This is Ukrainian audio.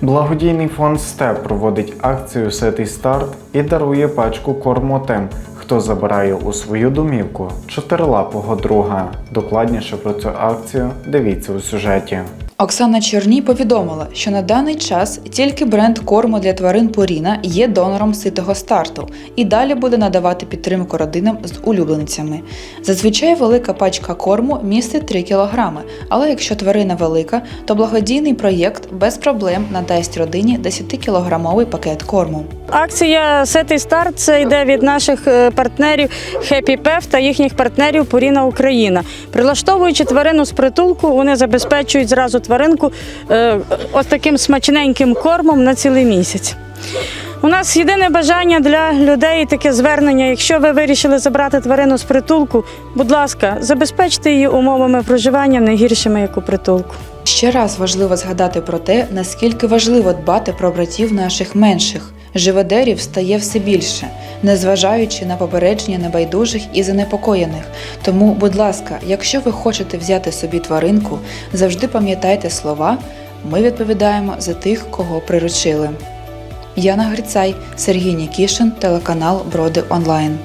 Благодійний фонд СТЕП проводить акцію Ситий старт і дарує пачку корму тим, хто забирає у свою домівку чотирилапого друга. Докладніше про цю акцію дивіться у сюжеті. Оксана Чорній повідомила, що на даний час тільки бренд корму для тварин Поріна є донором ситого старту і далі буде надавати підтримку родинам з улюбленцями. Зазвичай велика пачка корму містить 3 кг, але якщо тварина велика, то благодійний проєкт без проблем надасть родині 10-кілограмовий пакет корму. Акція Сетий старт це йде від наших е, партнерів Happy Pef та їхніх партнерів Поріна Україна. Прилаштовуючи тварину з притулку, вони забезпечують зразу тваринку е, ось таким смачненьким кормом на цілий місяць. У нас єдине бажання для людей таке звернення. Якщо ви вирішили забрати тварину з притулку, будь ласка, забезпечте її умовами проживання не гіршими, як у притулку. Ще раз важливо згадати про те, наскільки важливо дбати про братів наших менших. Живодерів стає все більше, незважаючи на попередження небайдужих і занепокоєних. Тому, будь ласка, якщо ви хочете взяти собі тваринку, завжди пам'ятайте слова. Ми відповідаємо за тих, кого приручили. Яна Грицай, Сергій Нікішин, телеканал Броди Онлайн.